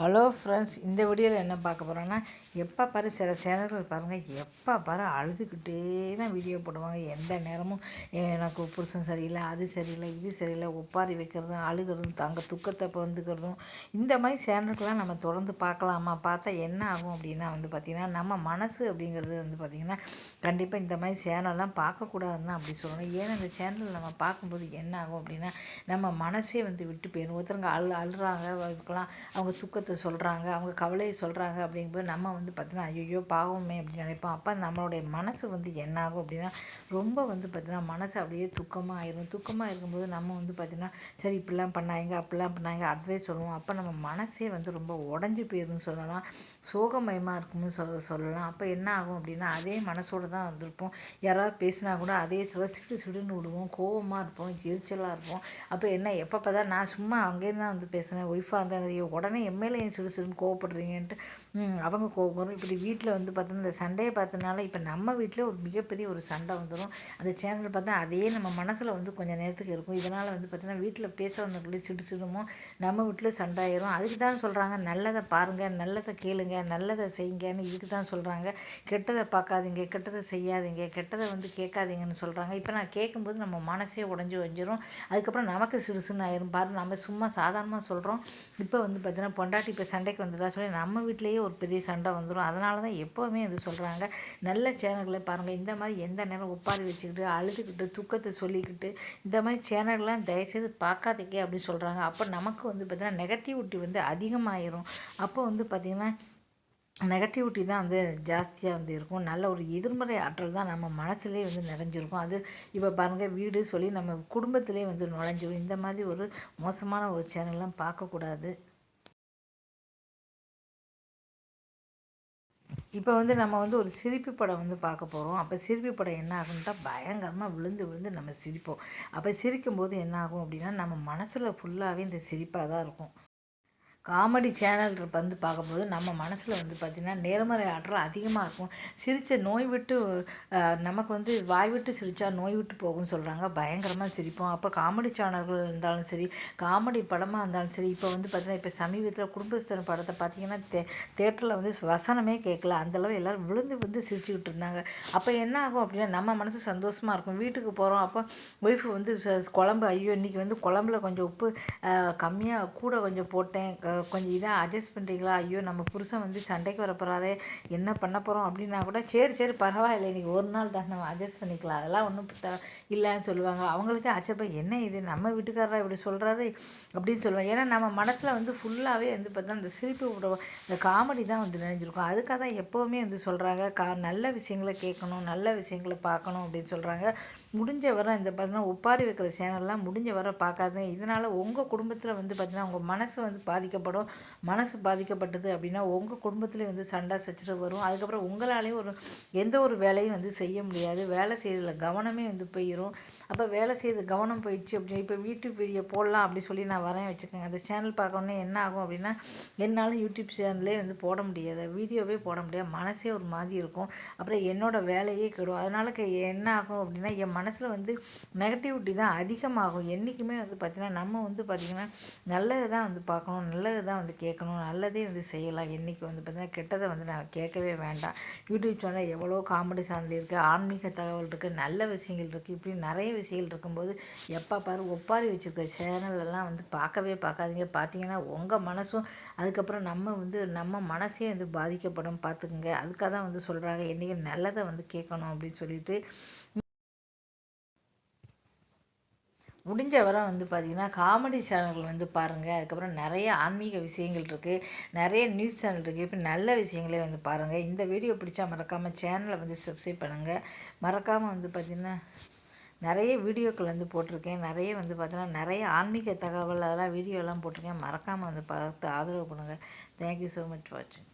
Hello friends இந்த வீடியோவில் என்ன பார்க்க போகிறோன்னா எப்போ பாரு சில சேனல்கள் பாருங்கள் எப்போ பாரு அழுதுகிட்டே தான் வீடியோ போடுவாங்க. எந்த நேரமும் எனக்கு புருஷன் சரியில்லை அது சரியில்லை இது சரியில்லை ஒப்பாரி வைக்கிறதும் அழுகிறதும் தங்க துக்கத்தை பந்துக்கிறதும் இந்த மாதிரி சேனல்கள்லாம் நம்ம தொடர்ந்து பார்க்கலாமா? பார்த்தா என்ன ஆகும் அப்படின்னா வந்து பார்த்திங்கன்னா நம்ம மனசு அப்படிங்கிறது வந்து பார்த்திங்கன்னா கண்டிப்பாக இந்த மாதிரி சேனல்லாம் பார்க்கக்கூடாதுன்னு தான் அப்படி சொல்லணும். ஏன்னா இந்த சேனல் நம்ம பார்க்கும்போது என்ன ஆகும் அப்படின்னா நம்ம மனசே வந்து விட்டு போயிடும் ஒருத்தருங்க அழு அழுறாங்க இருக்கலாம் அவங்க துக்கத்தை துக்கத்தை சொல்கிறாங்க அவங்க கவலையை சொல்கிறாங்க அப்படிங்கும்போது நம்ம வந்து பார்த்தோன்னா ஐயோ பாவமே அப்படின்னு நினைப்போம். அப்போ நம்மளுடைய மனசு வந்து என்ன ஆகும் அப்படின்னா ரொம்ப வந்து பார்த்திங்கன்னா மனசு அப்படியே துக்கமாக ஆயிரும். துக்கமாக இருக்கும்போது நம்ம வந்து பார்த்திங்கன்னா சரி இப்படிலாம் பண்ணாங்க அப்படிலாம் பண்ணாங்க அட்வைஸ் சொல்லுவோம். அப்போ நம்ம மனசே வந்து ரொம்ப உடஞ்சி போயிருன்னு சொல்லலாம். சோகமயமாக இருக்கும்னு சொல் சொல்லலாம். அப்போ என்ன ஆகும் அப்படின்னா அதே மனசோடு தான் வந்திருப்போம். யாராவது பேசினா கூட அதே சிடு சிடுன்னு விடுவோம். கோபமாக இருப்போம் எரிச்சலாக இருப்போம். அப்போ என்ன எப்போ பார்த்தா நான் சும்மா அங்கேருந்து தான் வந்து பேசுனேன் ஒய்ஃபாக இருந்தேன் உடனே எம்எல்ஏ ஏன் சிறு சிறுன்னு கோவப்படுறீங்கன்ட்டு? அவங்க கோவம் வரும் இப்படி வீட்டில் வந்து பார்த்தோன்னா இந்த சண்டையை பார்த்தனால இப்போ நம்ம வீட்டில் ஒரு மிகப்பெரிய ஒரு சண்டை வந்துடும் அந்த சேனல் பார்த்தா அதே நம்ம மனசில் வந்து கொஞ்சம் நேரத்துக்கு இருக்கும். இதனால் வந்து பார்த்தீங்கன்னா வீட்டில் பேச சிடு சிடுமோ நம்ம வீட்டில் சண்டை ஆயிரும் அதுக்கு தான் சொல்கிறாங்க நல்லதை பாருங்கள் நல்லதை கேளுங்க நல்லதை செய்யுங்கன்னு இதுக்கு தான் சொல்கிறாங்க கெட்டதை பார்க்காதீங்க கெட்டதை செய்யாதீங்க கெட்டதை வந்து கேட்காதீங்கன்னு சொல்கிறாங்க இப்போ நான் கேட்கும்போது நம்ம மனசே உடஞ்சி வஞ்சிரும். அதுக்கப்புறம் நமக்கு சிறுசுன்னு ஆயிரும். பாரு நம்ம சும்மா சாதாரணமாக சொல்கிறோம் இப்போ வந்து பார்த்தீங்கன்னா பொண்டாட்டி இப்போ சண்டைக்கு வந்துடா சொல்லி நம்ம வீட்லேயே ஒரு பெரிய சண்டை வந்துடும் அதனால தான் எப்போவுமே இது சொல்கிறாங்க நல்ல சேனல்களை பாருங்கள் இந்த மாதிரி எந்த நேரம் ஒப்பாரி வச்சுக்கிட்டு அழுதுகிட்டு துக்கத்தை சொல்லிக்கிட்டு இந்த மாதிரி சேனல்லாம் தயவுசெய்து பார்க்காதீங்க அப்படின்னு சொல்கிறாங்க அப்போ நமக்கு வந்து பார்த்திங்கன்னா நெகட்டிவிட்டி வந்து அதிகமாகிரும் அப்போ வந்து பார்த்திங்கன்னா நெகட்டிவிட்டி தான் வந்து ஜாஸ்தியாக வந்து இருக்கும். நல்ல ஒரு எதிர்மறை ஆற்றல் தான் நம்ம மனசுலேயே வந்து நிறைஞ்சிருக்கும். அது இப்போ பாருங்கள் வீடு சொல்லி நம்ம குடும்பத்திலே வந்து நுழைஞ்சிரும். இந்த மாதிரி ஒரு மோசமான ஒரு சேனல்லாம் பார்க்கக்கூடாது. இப்போ வந்து நம்ம வந்து ஒரு சிரிப்பு படம் வந்து பார்க்க போகிறோம் அப்போ சிரிப்பு படம் என்ன ஆகும்னா பயங்கரமாக விழுந்து விழுந்து நம்ம சிரிப்போம். அப்போ சிரிக்கும்போது என்ன ஆகும் அப்படின்னா நம்ம மனசில் ஃபுல்லாகவே இந்த சிரிப்பாக தான் இருக்கும். காமெடி சேனல் வந்து பார்க்கும்போது நம்ம மனசில் வந்து பார்த்திங்கன்னா நேர்மறை ஆற்றல் அதிகமாக இருக்கும். சிரித்த நோய் விட்டு நமக்கு வந்து வாய் விட்டு சிரித்தா நோய் விட்டு போகும்னு சொல்கிறாங்க பயங்கரமாக சிரிப்போம். அப்போ காமெடி சேனல்கள் இருந்தாலும் சரி காமெடி படமாக இருந்தாலும் சரி இப்போ வந்து பார்த்திங்கன்னா இப்போ சமீபத்தில் குடும்பஸ்தன் படத்தை பார்த்திங்கன்னா தே தேட்டரில் வந்து வசனமே கேட்கல. அந்தளவு எல்லோரும் விழுந்து விழுந்து சிரிச்சுக்கிட்டு இருந்தாங்க. அப்போ என்ன ஆகும் அப்படின்னா நம்ம மனசு சந்தோஷமாக இருக்கும். வீட்டுக்கு போகிறோம் அப்போ ஒய்ஃபு வந்து குழம்பு ஐயோ இன்றைக்கி வந்து குழம்புல கொஞ்சம் உப்பு கம்மியாக கூட கொஞ்சம் போட்டேன். கொஞ்சம் இதாக அட்ஜஸ்ட் பண்ணுறீங்களா ஐயோ நம்ம புருஷன் வந்து சண்டைக்கு வர போகிறாரே என்ன பண்ண போகிறோம் அப்படின்னா கூட சரி சரி பரவாயில்ல இன்றைக்கி ஒரு நாள் தான் நம்ம அட்ஜஸ்ட் பண்ணிக்கலாம். அதெல்லாம் ஒன்றும் த இல்லைன்னு சொல்லுவாங்க. அவங்களுக்கு அச்சப்ப என்ன இது? நம்ம வீட்டுக்காரரா இப்படி சொல்கிறாரு அப்படின்னு சொல்லுவாங்க. ஏன்னா நம்ம மனசில் வந்து ஃபுல்லாகவே வந்து பார்த்தா அந்த சிரிப்பு இந்த காமெடி தான் வந்து நினைஞ்சிருக்கும். அதுக்காக தான் எப்போவுமே வந்து சொல்கிறாங்க கா நல்ல விஷயங்களை கேட்கணும் நல்ல விஷயங்களை பார்க்கணும் அப்படின்னு சொல்கிறாங்க முடிஞ்ச வர இந்த பார்த்தீங்கன்னா ஒப்பாரி வைக்கிற சேனல்லாம் முடிஞ்ச வர பார்க்காதுங்க. இதனால் உங்கள் குடும்பத்தில் வந்து பார்த்திங்கன்னா உங்கள் மனசு வந்து பாதிக்கப்படும் மனசு பாதிக்கப்பட்டது அப்படின்னா உங்கள் குடும்பத்துலேயும் வந்து சண்டை சச்சரவு வரும். அதுக்கப்புறம் உங்களாலேயும் ஒரு எந்த ஒரு வேலையும் வந்து செய்ய முடியாது. வேலை செய்யறதுல கவனமே வந்து போயிடும் அப்போ வேலை செய்யறது கவனம் போயிடுச்சு அப்படின்னு இப்போ யூடியூப் வீடியோ போடலாம் அப்படி சொல்லி நான் வரேன் வச்சுக்கோங்க. அந்த சேனல் பார்க்கணுன்னே என்ன ஆகும் அப்படின்னா என்னால் யூடியூப் சேனல்லே வந்து போட முடியாது. வீடியோவே போட முடியாது. மனசே ஒரு மாதிரி இருக்கும். அப்புறம் என்னோடய வேலையே கெடும். அதனால என்ன ஆகும் அப்படின்னா என் மனசில் வந்து நெகட்டிவிட்டி தான் அதிகமாகும். என்றைக்குமே வந்து பார்த்திங்கன்னா நம்ம வந்து பார்த்திங்கன்னா நல்லது தான் வந்து பார்க்கணும். நல்ல நல்லது தான் வந்து கேட்கணும். நல்லதே வந்து செய்யலாம். என்றைக்கு வந்து பார்த்திங்கன்னா கெட்டதை வந்து நான் கேட்கவே வேண்டாம். யூடியூப் சேனல் எவ்வளோ காமெடி சார்ந்து இருக்குது ஆன்மீக தகவல் இருக்குது நல்ல விஷயங்கள் இருக்குது இப்படி நிறைய விஷயங்கள் இருக்கும்போது எப்போ பாரு ஒப்பாரி வச்சுருக்க சேனலெல்லாம் வந்து பார்க்கவே பார்க்காதீங்க. பார்த்தீங்கன்னா உங்கள் மனசும் அதுக்கப்புறம் நம்ம வந்து நம்ம மனசே வந்து பாதிக்கப்படும். பார்த்துக்குங்க. அதுக்காக தான் வந்து சொல்கிறாங்க என்றைக்கு நல்லதை வந்து கேட்கணும் அப்படின்னு சொல்லிட்டு முடிஞ்ச வரை வந்து பார்த்திங்கன்னா காமெடி சேனல்கள் வந்து பாருங்கள் அதுக்கப்புறம் நிறைய ஆன்மீக விஷயங்கள் இருக்குது நிறைய நியூஸ் சேனல் இருக்குது இப்போ நல்ல விஷயங்களே வந்து பாருங்கள் இந்த வீடியோ பிடிச்சா மறக்காமல் சேனலை வந்து சப்ஸ்கிரைப் பண்ணுங்கள் மறக்காமல் வந்து பார்த்திங்கன்னா நிறைய வீடியோக்கள் வந்து போட்டிருக்கேன். நிறைய வந்து பார்த்தீங்கன்னா நிறைய ஆன்மீக தகவல் அதெல்லாம் வீடியோலாம் போட்டிருக்கேன். மறக்காமல் வந்து பார்த்து ஆதரவு பண்ணுங்கள் தேங்க்யூ ஸோ மச் வாட்சிங்